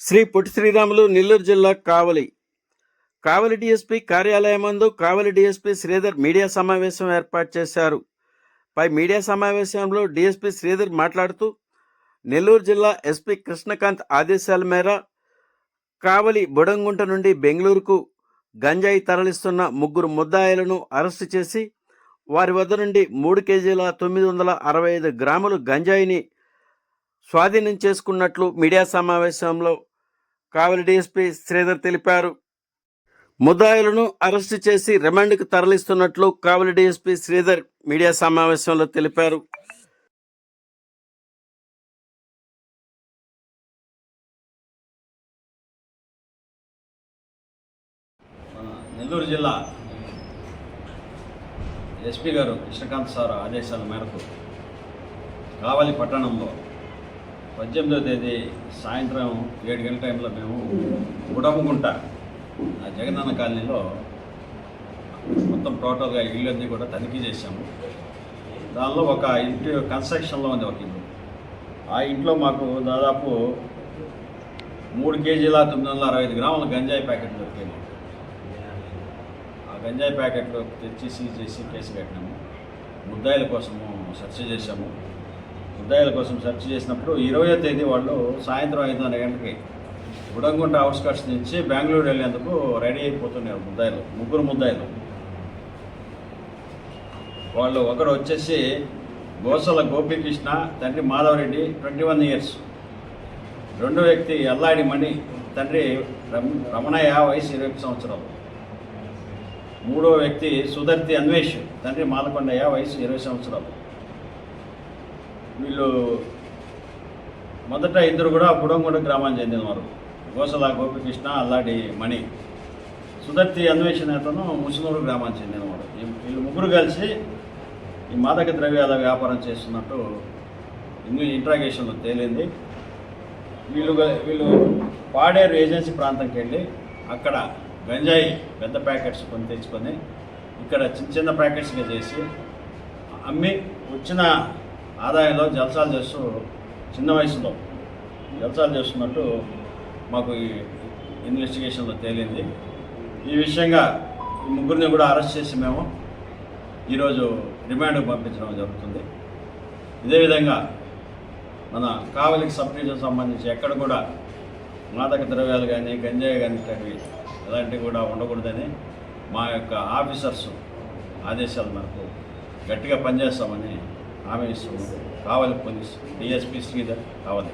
శ్రీ పొట్టి శ్రీరాములు నెల్లూరు జిల్లా కావలి. కావలి డిఎస్పి కార్యాలయమందు Kavali DSP Sridhar media సమావేశం ఏర్పాటు చేశారు. పై మీడియా సమావేశంలో డిఎస్పీ శ్రీధర్ మాట్లాడుతూ నెల్లూరు జిల్లా ఎస్పీ కృష్ణకాంత్ ఆదేశాల మేర కావలి బుడంగుంట నుండి బెంగళూరుకు గంజాయి తరలిస్తున్న ముగ్గురు ముద్దాయిలను అరెస్టు చేసి వారి వద్ద నుండి మూడు కేజీల తొమ్మిది వందల అరవై ఐదు గ్రాములు గంజాయిని స్వాధీనం చేసుకున్నట్లు మీడియా సమావేశంలో కావలి డీఎస్పీ శ్రీధర్ తెలిపారు. ముద్దాయిలను అరెస్టు చేసి రిమాండ్కు తరలిస్తున్నట్లు కావలి డీఎస్పీ శ్రీధర్ మీడియా సమావేశంలో తెలిపారు. నెల్లూరు జిల్లా ఎస్పీ గారు కృష్ణకాంత్ సార్ ఆదేశాల మేరకు కావలి పట్టణంలో పద్దెనిమిదో తేదీ సాయంత్రం ఏడు గంటల టైంలో మేము ఉడమగుంట ఆ జగనన్న కాలనీలో మొత్తం టోటల్గా ఇళ్ళన్నీ కూడా తనిఖీ చేశాము. దానిలో ఒక ఇంటి కన్స్ట్రక్షన్లో ఉంది ఒక ఇల్లు. ఆ ఇంట్లో మాకు దాదాపు మూడు కేజీల తొమ్మిది వందల అరవై ఐదు గ్రాముల గంజాయి ప్యాకెట్లు దొరికాయి ఆ గంజాయి ప్యాకెట్లు తెచ్చి సీజ్ చేసి కేసు కట్టినాము. ముద్దాయిల కోసము సెర్చ్ చేశాము. ముద్దాయిల కోసం సెర్చ్ చేసినప్పుడు ఇరవయో తేదీ వాళ్ళు సాయంత్రం ఐదున్నర గంటలకి గుడంగుంట అవుట్స్కట్స్ నుంచి బెంగళూరు వెళ్ళేందుకు రెడీ అయిపోతున్నారు ముద్దాయిలు ముగ్గురు ముద్దాయిలు. వాళ్ళు ఒకడు వచ్చేసి గోసల గోపీకృష్ణ తండ్రి మాధవరెడ్డి ట్వంటీ వన్ ఇయర్స్. రెండో వ్యక్తి అల్లాడి మణి తండ్రి రమ- రమణయ్య వయసు ఇరవై సంవత్సరాలు. మూడో వ్యక్తి సుధర్తి అన్వేష్ తండ్రి మాలకొండయ్య వయసు ఇరవై సంవత్సరాలు. వీళ్ళు మొదట ఇద్దరు కూడా బుడంగూడ గ్రామానికి చెందినవారు గోసల గోపికృష్ణ అల్లాడి మణి. సుదర్తి అన్వేషణ అతను ముసునూరు గ్రామానికి చెందినవాడు వీళ్ళు ముగ్గురు కలిసి ఈ మాదక ద్రవ్యాల వ్యాపారం చేస్తున్నట్టు ఇంట్రాగేషన్లో తేలింది. వీళ్ళు వీళ్ళు పాడేరు ఏజెన్సీ ప్రాంతంకి వెళ్ళి అక్కడ గంజాయి పెద్ద ప్యాకెట్స్ కొని తెచ్చుకొని ఇక్కడ చిన్న చిన్న ప్యాకెట్స్గా చేసి అమ్మి వచ్చిన ఆదాయంలో జలసాలు చేస్తూ చిన్న వయసులో జలసాలు చేస్తున్నట్టు మాకు ఈ ఇన్వెస్టిగేషన్లో తేలింది. ఈ విషయంగా ముగ్గురిని కూడా అరెస్ట్ చేసి మేము ఈరోజు రిమాండ్కు పంపించడం జరుగుతుంది. ఇదే విధంగా మన కావలికి సబ్సిడీకి సంబంధించి ఎక్కడ కూడా మాదక ద్రవ్యాలు కానీ గంజాయి కానీ ఇట్లాంటివి ఇలాంటివి కూడా ఉండకూడదని మా యొక్క ఆఫీసర్స్ ఆదేశాల మేరకు గట్టిగా పనిచేస్తామని హామీ ఇస్తున్నాం కావలి పోలీస్ డిఎస్పీ శ్రీధర్ కావలి.